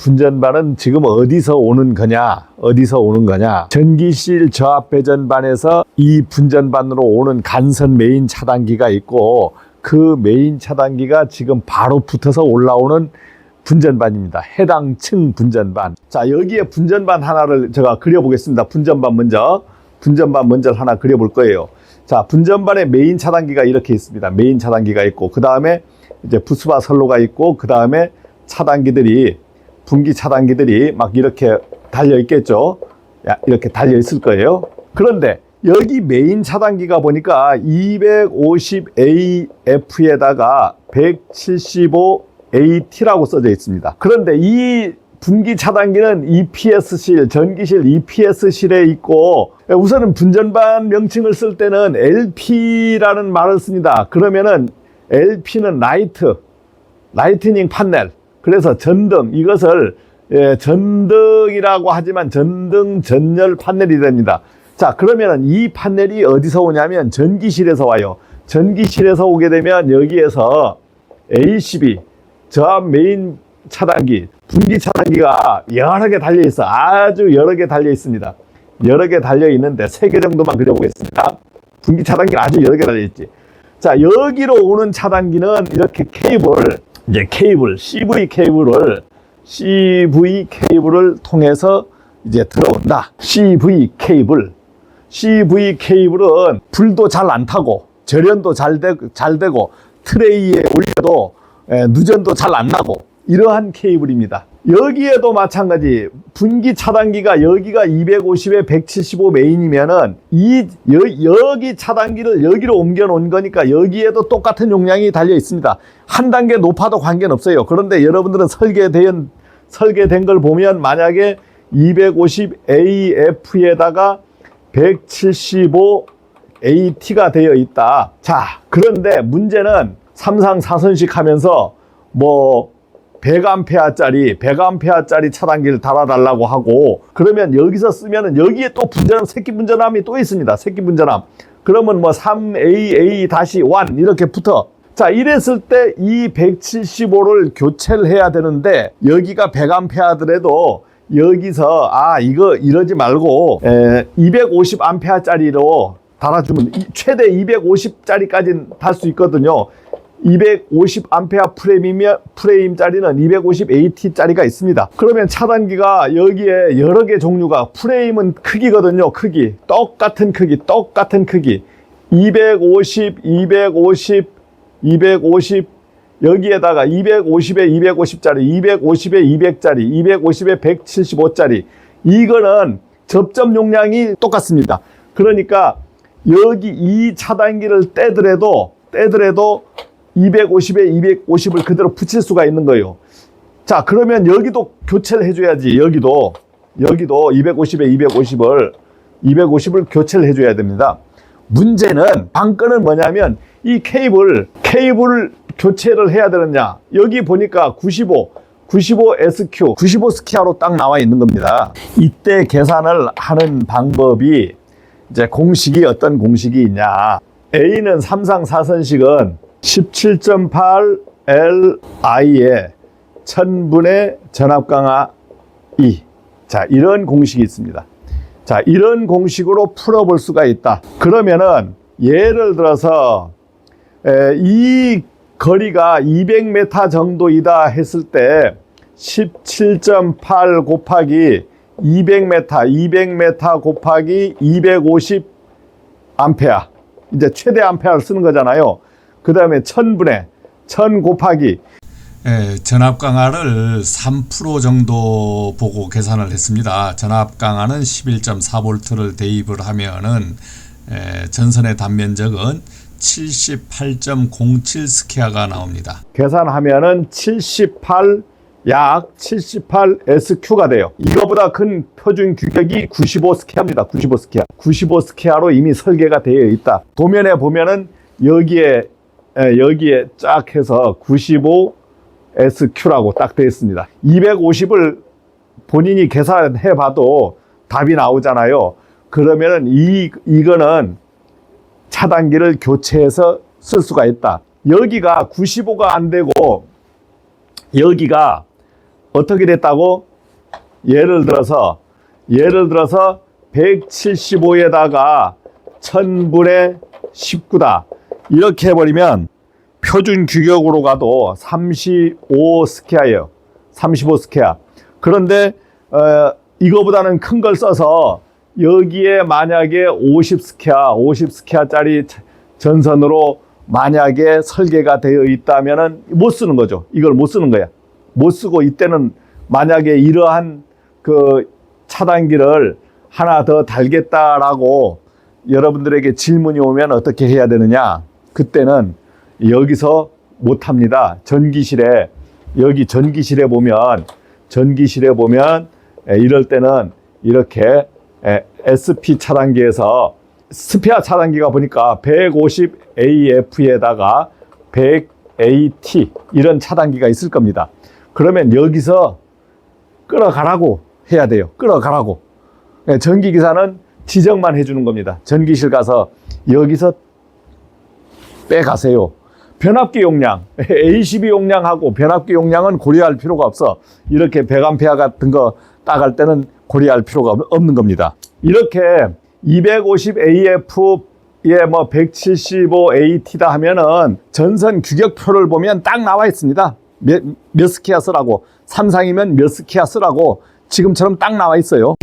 분전반은 지금 어디서 오는 거냐? 어디서 오는 거냐? 전기실 저압 배전반에서 이 분전반으로 오는 간선 메인 차단기가 있고 그 메인 차단기가 지금 바로 붙어서 올라오는 분전반입니다. 해당 층 분전반. 자, 여기에 분전반 하나를 제가 그려보겠습니다. 분전반 먼저. 분전반 먼저 하나 그려볼 거예요. 자, 분전반의 메인 차단기가 이렇게 있습니다. 메인 차단기가 있고, 그 다음에 이제 부스바 선로가 있고, 그 다음에 차단기들이, 분기 차단기들이 막 이렇게 달려 있겠죠. 야, 이렇게 달려 있을 거예요. 그런데 여기 메인 차단기가 보니까 250AF에다가 175AT라고 써져 있습니다. 그런데 이 분기 차단기는 EPS실, 전기실 EPS실에 있고 우선은 분전반 명칭을 쓸 때는 LP라는 말을 씁니다. 그러면은 LP는 라이트, 라이트닝 판넬. 그래서 전등 이것을 예, 전등이라고 하지만 전등 전열 판넬이 됩니다. 자, 그러면은 이 판넬이 어디서 오냐면 전기실에서 와요. 전기실에서 오게 되면 여기에서 ACB 저압 메인 차단기, 분기 차단기가 여러 개 달려 있어. 아주 여러 개 달려 있습니다. 여러 개 달려 있는데 세 개 정도만 그려보겠습니다. 분기 차단기가 아주 여러 개 달려 있지. 자, 여기로 오는 차단기는 이렇게 케이블, 이제 케이블, CV 케이블을 CV 케이블을 통해서 이제 들어온다. CV 케이블. CV 케이블은 불도 잘 안 타고 절연도 잘, 되, 잘 되고 트레이에 올려도 에, 누전도 잘 안 나고 이러한 케이블입니다. 여기에도 마찬가지 분기 차단기가 여기가 250에 175 메인이면은 이 여, 기 차단기를 여기로 옮겨 놓은 거니까 여기에도 똑같은 용량이 달려 있습니다. 한 단계 높아도 관계는 없어요. 그런데 여러분들은 설계된 설계된 걸 보면 만약에 250 AF에다가 175 AT가 되어 있다. 자, 그런데 문제는 3상 4선식 하면서 뭐 100암페어짜리 100암페어짜리 차단기를 달아달라고 하고 그러면 여기서 쓰면은 여기에 또 분전함 새끼 분전함이 또 있습니다. 새끼 분전함. 그러면 뭐 3AA-1 이렇게 붙어. 자, 이랬을 때 이 175를 교체를 해야 되는데 여기가 100암페어더라도 여기서 아 이거 이러지 말고 250암페어짜리로 달아주면 이- 최대 250짜리까지는 달수 있거든요. 250암페어 프레임이면 프레임짜리는 250 AT짜리가 있습니다. 그러면 차단기가 여기에 여러 개 종류가 프레임은 크기거든요. 크기 똑같은 크기 똑같은 크기 250 250 250 여기에다가 250에 250짜리 250에 200짜리 250에 175짜리 이거는 접점 용량이 똑같습니다. 그러니까 여기 이 차단기를 떼더라도 떼더라도 250에 250을 그대로 붙일 수가 있는 거예요. 자, 그러면 여기도 교체를 해줘야지. 여기도 여기도 250에 250을 250을 교체를 해줘야 됩니다. 문제는 관건은 뭐냐면 이 케이블 케이블 교체를 해야 되느냐? 여기 보니까 95 95 SQ 95 스키아로 딱 나와 있는 겁니다. 이때 계산을 하는 방법이 이제 공식이 어떤 공식이 있냐? A는 3상 4선식은 17.8 Li에 1000분의 전압 강하 2. 자, 이런 공식이 있습니다. 자, 이런 공식으로 풀어 볼 수가 있다. 그러면은 예를 들어서 에, 이 거리가 200m 정도이다 했을 때 17.8 곱하기 200m, 200m 곱하기 250 암페어. 이제 최대 암페어를 쓰는 거잖아요. 그 다음에 1000분의 1000 곱하기 예, 전압 강화를 3% 정도 보고 계산을 했습니다. 전압 강화는 11.4V를 대입을 하면은 예, 전선의 단면적은 78.07 스퀘어가 나옵니다. 계산하면은 78, 약 78 SQ가 돼요. 이거보다 큰 표준 규격이 95 스퀘어입니다. 95 스퀘어. 95 스퀘어로 이미 설계가 되어 있다. 도면에 보면은 여기에 에, 여기에 쫙 해서 95 SQ라고 딱 되어 있습니다. 250을 본인이 계산해 봐도 답이 나오잖아요. 그러면은 이 이거는 차단기를 교체해서 쓸 수가 있다. 여기가 95가 안 되고 여기가 어떻게 됐다고? 예를 들어서 예를 들어서 175에다가 1000분의 19다. 이렇게 해버리면 표준 규격으로 가도 35 스퀘어예요. 35 스퀘어. 그런데 어, 이거보다는 큰 걸 써서 여기에 만약에 50 스퀘어, 50 스퀘어짜리 전선으로 만약에 설계가 되어 있다면은 못 쓰는 거죠. 이걸 못 쓰는 거야. 못 쓰고 이때는 만약에 이러한 그 차단기를 하나 더 달겠다라고 여러분들에게 질문이 오면 어떻게 해야 되느냐? 그때는 여기서 못 합니다. 전기실에 여기 전기실에 보면 전기실에 보면 에, 이럴 때는 이렇게 에, SP 차단기에서 스페어 차단기가 보니까 150AF에다가 100AT 이런 차단기가 있을 겁니다. 그러면 여기서 끌어가라고 해야 돼요. 끌어가라고. 예, 전기기사는 지정만 해주는 겁니다. 전기실 가서 여기서 빼가세요. 변압기 용량, A12 용량하고 변압기 용량은 고려할 필요가 없어. 이렇게 100A 같은 거 따갈 때는 고려할 필요가 없- 없는 겁니다. 이렇게 250AF에 뭐 175AT다 하면은 전선 규격표를 보면 딱 나와 있습니다. 몇, 몇 스키아 쓰라고. 삼상이면 몇 스키아 쓰라고 지금처럼 딱 나와 있어요.